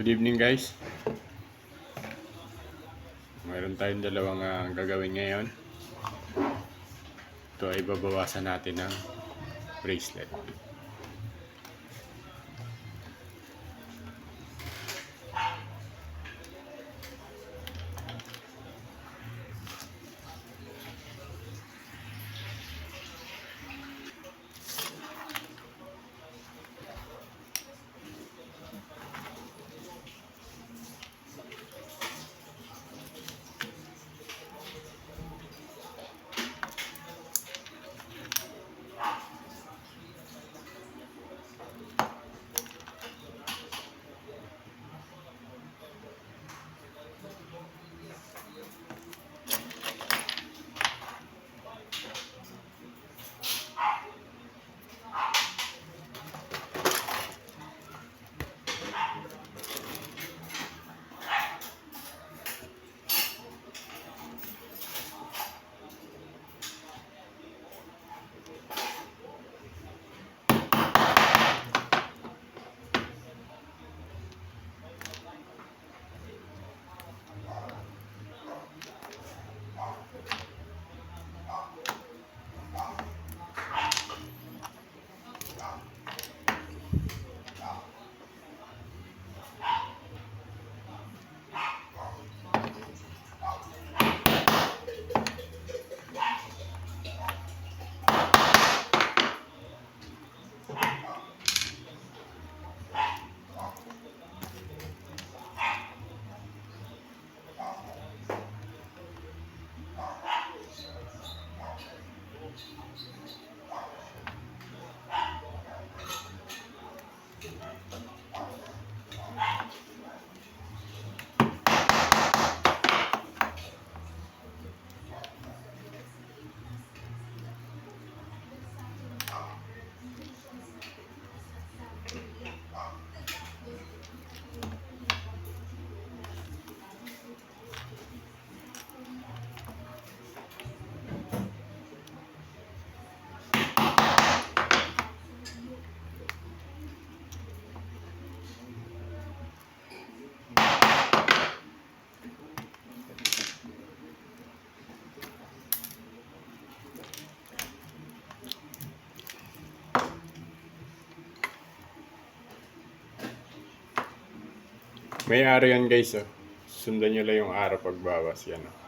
Good evening guys. Mayroon tayong dalawang ah, gagawin ngayon. Ito ay babawasan natin ng bracelet. May araw yan guys oh. Sundan nyo lang yung araw pagbawas yan oh.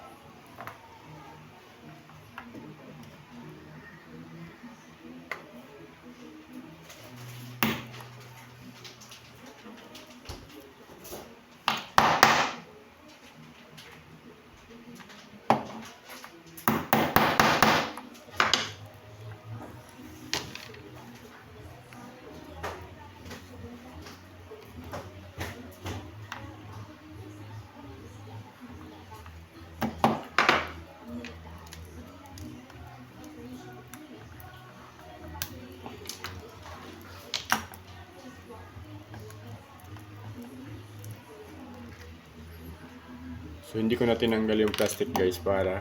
So hindi ko na tinanggal yung plastic guys para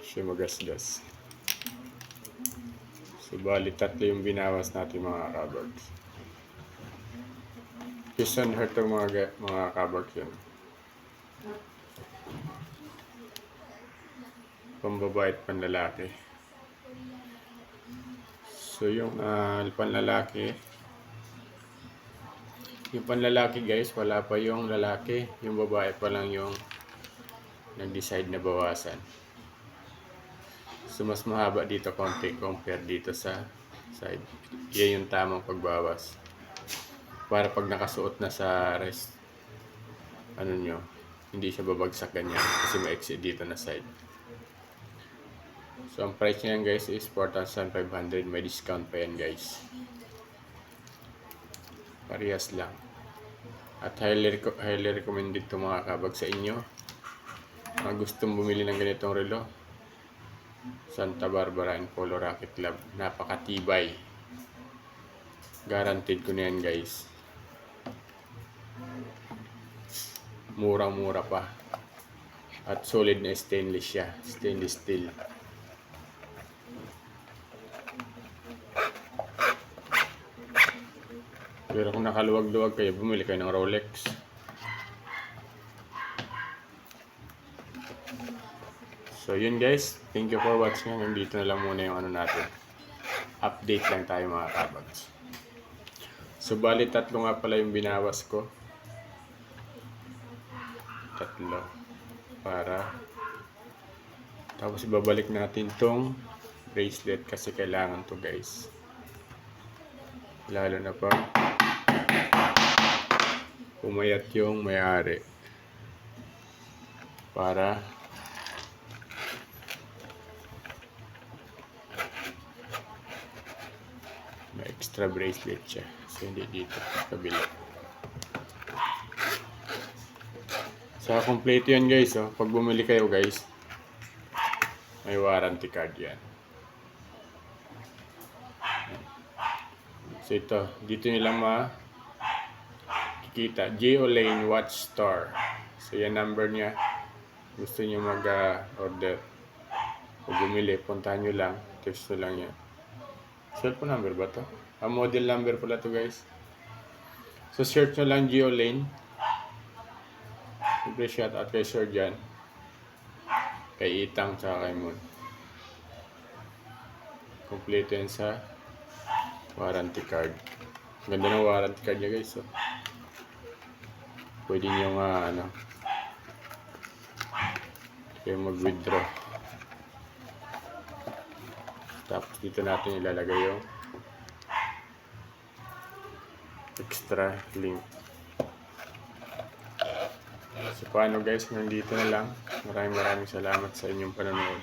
siya magasgas. So bali tatlo yung binawas natin mga kabards. Piston hurt ang mga, ga- mga kabards yun. Pambabae at panlalaki. So yung ah, panlalaki, yung panlalaki guys, wala pa yung lalaki. Yung babae pa lang yung nag-decide na bawasan. So mas mahaba dito konti compare dito sa side. Yan yung tamang pagbawas. Para pag nakasuot na sa rest, ano nyo, hindi siya babagsak ganyan kasi ma-exit dito na side. So ang price niyan guys is 4,500. May discount pa yan guys. Parehas lang. At highly, highly recommended to mga kabag sa inyo. Mga gustong bumili ng ganitong relo. Santa Barbara and Polo Racket Club. Napakatibay. Guaranteed ko na yan guys. Murang-mura pa. At solid na stainless siya. Stainless steel. Pero kung nakaluwag-luwag kayo, bumili kayo ng Rolex. So yun guys, thank you for watching. Hanggang dito na lang muna yung ano natin. Update lang tayo mga kabags. So bali tatlo nga pala yung binawas ko. Tatlo. Para. Tapos ibabalik natin tong bracelet kasi kailangan to guys. Lalo na pag pumayat yung may-ari. Para may extra bracelet siya. So, hindi dito. Kabila. Sa kompleto yan guys. Oh. Pag bumili kayo guys, may warranty card yan. So ito, dito lang ma kikita. Geo Lane Watch Store. So yan number niya. Gusto nyo mag-order. o bumili, puntahan nyo lang. Text nyo lang yan. Cellphone number ba to? Ah, model number pala to guys. So search nyo lang Geo Lane. Siyempre shout out kay Sir Jan. Kay Itang tsaka kay Moon. Kompleto yan sa warranty card. Ganda ng warranty card niya guys. So. Pwede nyo nga ano kayo mag-withdraw. Tapos dito natin ilalagay yung extra link. So paano guys, nandito na lang. Maraming maraming salamat sa inyong panonood.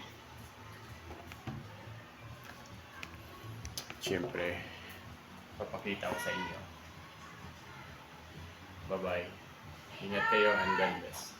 Siyempre, papakita ko sa inyo. Bye-bye. Ingat kayo and God bless.